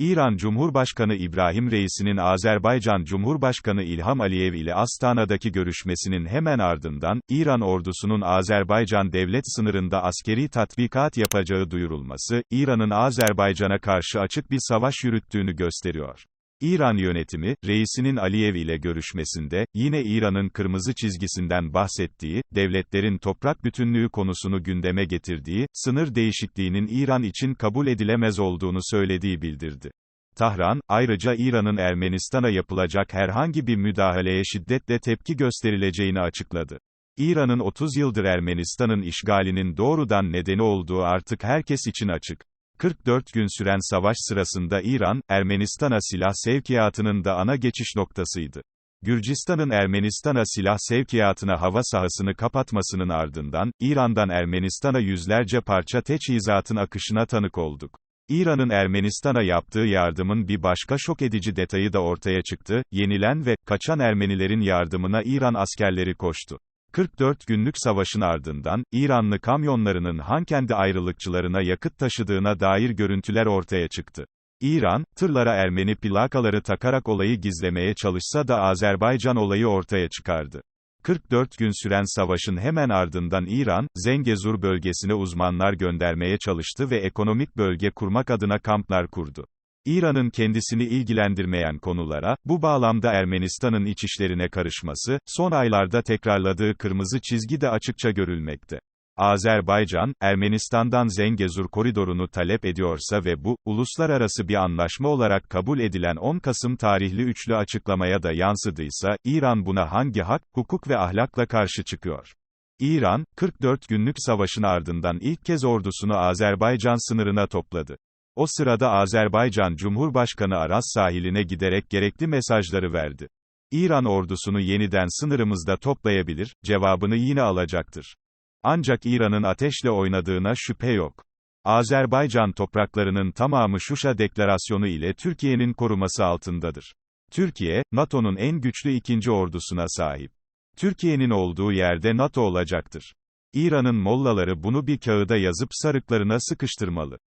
İran Cumhurbaşkanı İbrahim Reis'inin Azerbaycan Cumhurbaşkanı İlham Aliyev ile Astana'daki görüşmesinin hemen ardından, İran ordusunun Azerbaycan devlet sınırında askeri tatbikat yapacağı duyurulması, İran'ın Azerbaycan'a karşı açık bir savaş yürüttüğünü gösteriyor. İran yönetimi, reisinin Aliyev ile görüşmesinde, yine İran'ın kırmızı çizgisinden bahsettiği, devletlerin toprak bütünlüğü konusunu gündeme getirdiği, sınır değişikliğinin İran için kabul edilemez olduğunu söylediği bildirdi. Tahran, ayrıca İran'ın Ermenistan'a yapılacak herhangi bir müdahaleye şiddetle tepki gösterileceğini açıkladı. İran'ın 30 yıldır Ermenistan'ın işgalinin doğrudan nedeni olduğu artık herkes için açık. 44 gün süren savaş sırasında İran, Ermenistan'a silah sevkiyatının da ana geçiş noktasıydı. Gürcistan'ın Ermenistan'a silah sevkiyatına hava sahasını kapatmasının ardından, İran'dan Ermenistan'a yüzlerce parça teçhizatın akışına tanık olduk. İran'ın Ermenistan'a yaptığı yardımın bir başka şok edici detayı da ortaya çıktı, yenilen ve, kaçan Ermenilerin yardımına İran askerleri koştu. 44 günlük savaşın ardından, İranlı kamyonlarının Hankendi ayrılıkçılarına yakıt taşıdığına dair görüntüler ortaya çıktı. İran, tırlara Ermeni plakaları takarak olayı gizlemeye çalışsa da Azerbaycan olayı ortaya çıkardı. 44 gün süren savaşın hemen ardından İran, Zengezur bölgesine uzmanlar göndermeye çalıştı ve ekonomik bölge kurmak adına kamplar kurdu. İran'ın kendisini ilgilendirmeyen konulara, bu bağlamda Ermenistan'ın iç işlerine karışması, son aylarda tekrarladığı kırmızı çizgi de açıkça görülmekte. Azerbaycan, Ermenistan'dan Zengezur koridorunu talep ediyorsa ve bu, uluslararası bir anlaşma olarak kabul edilen 10 Kasım tarihli üçlü açıklamaya da yansıdıysa, İran buna hangi hak, hukuk ve ahlakla karşı çıkıyor? İran, 44 günlük savaşın ardından ilk kez ordusunu Azerbaycan sınırına topladı. O sırada Azerbaycan Cumhurbaşkanı Aras sahiline giderek gerekli mesajları verdi. İran ordusunu yeniden sınırımızda toplayabilir, cevabını yine alacaktır. Ancak İran'ın ateşle oynadığına şüphe yok. Azerbaycan topraklarının tamamı Şuşa Deklarasyonu ile Türkiye'nin koruması altındadır. Türkiye, NATO'nun en güçlü ikinci ordusuna sahip. Türkiye'nin olduğu yerde NATO olacaktır. İran'ın mollaları bunu bir kağıda yazıp sarıklarına sıkıştırmalı.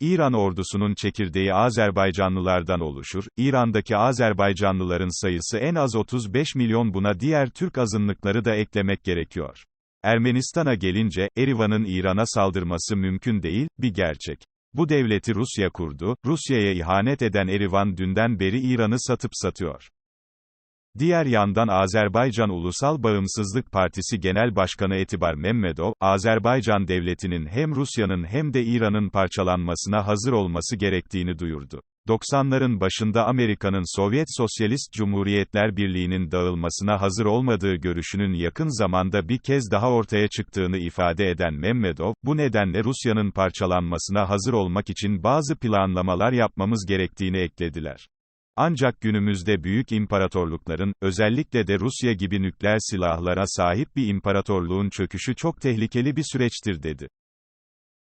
İran ordusunun çekirdeği Azerbaycanlılardan oluşur, İran'daki Azerbaycanlıların sayısı en az 35 milyon buna diğer Türk azınlıkları da eklemek gerekiyor. Ermenistan'a gelince, Erivan'ın İran'a saldırması mümkün değil, bir gerçek. Bu devleti Rusya kurdu, Rusya'ya ihanet eden Erivan dünden beri İran'ı satıp satıyor. Diğer yandan Azerbaycan Ulusal Bağımsızlık Partisi Genel Başkanı Etibar Mehmedov, Azerbaycan devletinin hem Rusya'nın hem de İran'ın parçalanmasına hazır olması gerektiğini duyurdu. 90'ların başında Amerika'nın Sovyet Sosyalist Cumhuriyetler Birliği'nin dağılmasına hazır olmadığı görüşünün yakın zamanda bir kez daha ortaya çıktığını ifade eden Mehmedov, bu nedenle Rusya'nın parçalanmasına hazır olmak için bazı planlamalar yapmamız gerektiğini eklediler. Ancak günümüzde büyük imparatorlukların, özellikle de Rusya gibi nükleer silahlara sahip bir imparatorluğun çöküşü çok tehlikeli bir süreçtir dedi.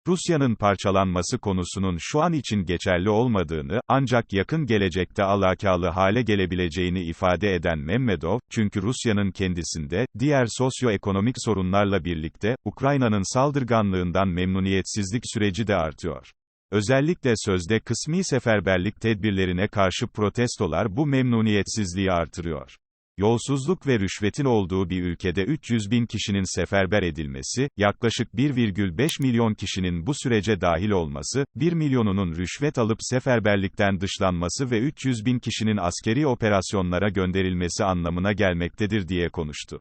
Rusya'nın parçalanması konusunun şu an için geçerli olmadığını, ancak yakın gelecekte alakalı hale gelebileceğini ifade eden Mehmedov, çünkü Rusya'nın kendisinde, diğer sosyoekonomik sorunlarla birlikte, Ukrayna'nın saldırganlığından memnuniyetsizlik süreci de artıyor. Özellikle sözde kısmi seferberlik tedbirlerine karşı protestolar bu memnuniyetsizliği artırıyor. Yolsuzluk ve rüşvetin olduğu bir ülkede 300 bin kişinin seferber edilmesi, yaklaşık 1,5 milyon kişinin bu sürece dahil olması, 1 milyonunun rüşvet alıp seferberlikten dışlanması ve 300 bin kişinin askeri operasyonlara gönderilmesi anlamına gelmektedir diye konuştu.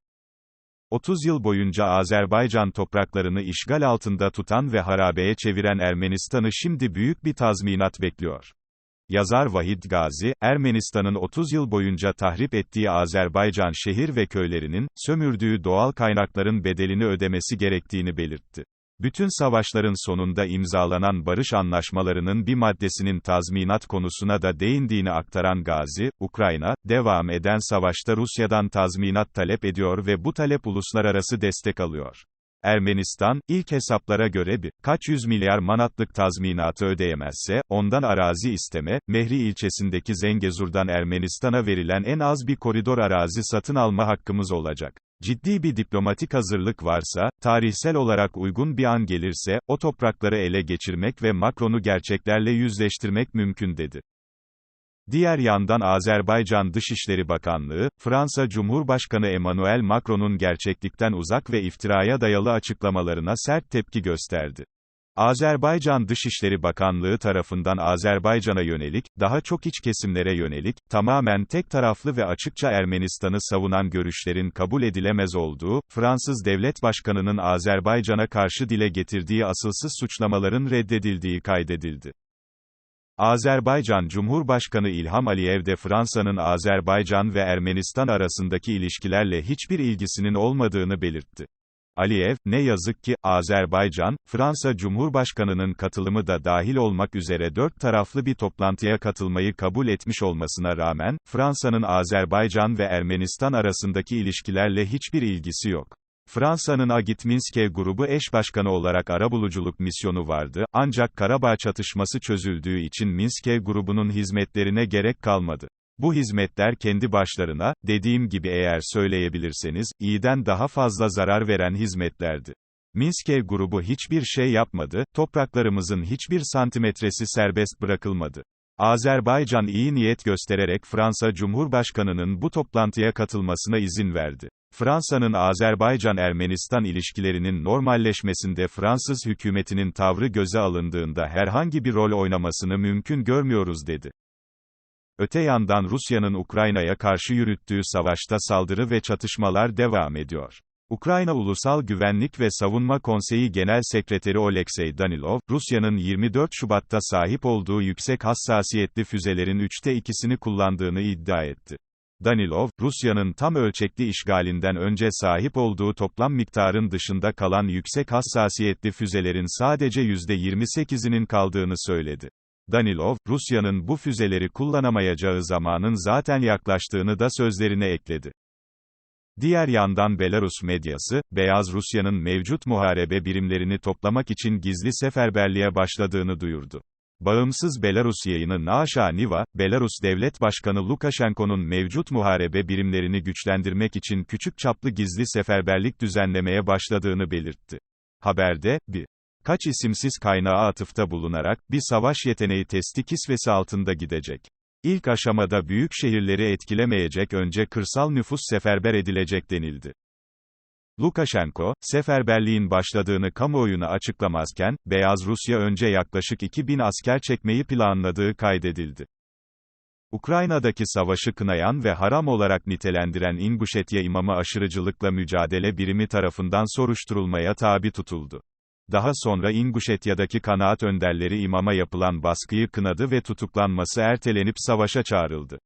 30 yıl boyunca Azerbaycan topraklarını işgal altında tutan ve harabeye çeviren Ermenistan'ı şimdi büyük bir tazminat bekliyor. Yazar Vahid Gazi, Ermenistan'ın 30 yıl boyunca tahrip ettiği Azerbaycan şehir ve köylerinin, sömürdüğü doğal kaynakların bedelini ödemesi gerektiğini belirtti. Bütün savaşların sonunda imzalanan barış anlaşmalarının bir maddesinin tazminat konusuna da değindiğini aktaran Gazi, Ukrayna, devam eden savaşta Rusya'dan tazminat talep ediyor ve bu talep uluslararası destek alıyor. Ermenistan, ilk hesaplara göre bir, kaç yüz milyar manatlık tazminatı ödeyemezse, ondan arazi isteme, Mehri ilçesindeki Zengezur'dan Ermenistan'a verilen en az bir koridor arazi satın alma hakkımız olacak. Ciddi bir diplomatik hazırlık varsa, tarihsel olarak uygun bir an gelirse, o toprakları ele geçirmek ve Macron'u gerçeklerle yüzleştirmek mümkün dedi. Diğer yandan Azerbaycan Dışişleri Bakanlığı, Fransa Cumhurbaşkanı Emmanuel Macron'un gerçeklikten uzak ve iftiraya dayalı açıklamalarına sert tepki gösterdi. Azerbaycan Dışişleri Bakanlığı tarafından Azerbaycan'a yönelik, daha çok iç kesimlere yönelik, tamamen tek taraflı ve açıkça Ermenistan'ı savunan görüşlerin kabul edilemez olduğu, Fransız Devlet Başkanı'nın Azerbaycan'a karşı dile getirdiği asılsız suçlamaların reddedildiği kaydedildi. Azerbaycan Cumhurbaşkanı İlham Aliyev de Fransa'nın Azerbaycan ve Ermenistan arasındaki ilişkilerle hiçbir ilgisinin olmadığını belirtti. Aliyev, ne yazık ki, Azerbaycan, Fransa Cumhurbaşkanı'nın katılımı da dahil olmak üzere dört taraflı bir toplantıya katılmayı kabul etmiş olmasına rağmen, Fransa'nın Azerbaycan ve Ermenistan arasındaki ilişkilerle hiçbir ilgisi yok. Fransa'nın Agit Minske grubu eş başkanı olarak arabuluculuk misyonu vardı, ancak Karabağ çatışması çözüldüğü için Minske grubunun hizmetlerine gerek kalmadı. Bu hizmetler kendi başlarına, dediğim gibi eğer söyleyebilirseniz, iyiden daha fazla zarar veren hizmetlerdi. Minske grubu hiçbir şey yapmadı, topraklarımızın hiçbir santimetresi serbest bırakılmadı. Azerbaycan iyi niyet göstererek Fransa Cumhurbaşkanı'nın bu toplantıya katılmasına izin verdi. Fransa'nın Azerbaycan-Ermenistan ilişkilerinin normalleşmesinde Fransız hükümetinin tavrı göze alındığında herhangi bir rol oynamasını mümkün görmüyoruz dedi. Öte yandan Rusya'nın Ukrayna'ya karşı yürüttüğü savaşta saldırı ve çatışmalar devam ediyor. Ukrayna Ulusal Güvenlik ve Savunma Konseyi Genel Sekreteri Oleksiy Danilov, Rusya'nın 24 Şubat'ta sahip olduğu yüksek hassasiyetli füzelerin üçte ikisini kullandığını iddia etti. Danilov, Rusya'nın tam ölçekli işgalinden önce sahip olduğu toplam miktarın dışında kalan yüksek hassasiyetli füzelerin sadece %28'inin kaldığını söyledi. Danilov, Rusya'nın bu füzeleri kullanamayacağı zamanın zaten yaklaştığını da sözlerine ekledi. Diğer yandan Belarus medyası, Beyaz Rusya'nın mevcut muharebe birimlerini toplamak için gizli seferberliğe başladığını duyurdu. Bağımsız Belarus yayını Naşa Niva, Belarus Devlet Başkanı Lukashenko'nun mevcut muharebe birimlerini güçlendirmek için küçük çaplı gizli seferberlik düzenlemeye başladığını belirtti. Haberde, bir kaç isimsiz kaynağa atıfta bulunarak, bir savaş yeteneği testi kisvesi altında gidecek. İlk aşamada büyük şehirleri etkilemeyecek önce kırsal nüfus seferber edilecek denildi. Lukashenko, seferberliğin başladığını kamuoyuna açıklamazken, Beyaz Rusya önce yaklaşık 2000 asker çekmeyi planladığı kaydedildi. Ukrayna'daki savaşı kınayan ve haram olarak nitelendiren İnguşetya imamı aşırıcılıkla mücadele birimi tarafından soruşturulmaya tabi tutuldu. Daha sonra İnguşetya'daki kanaat önderleri imama yapılan baskıyı kınadı ve tutuklanması ertelenip savaşa çağrıldı.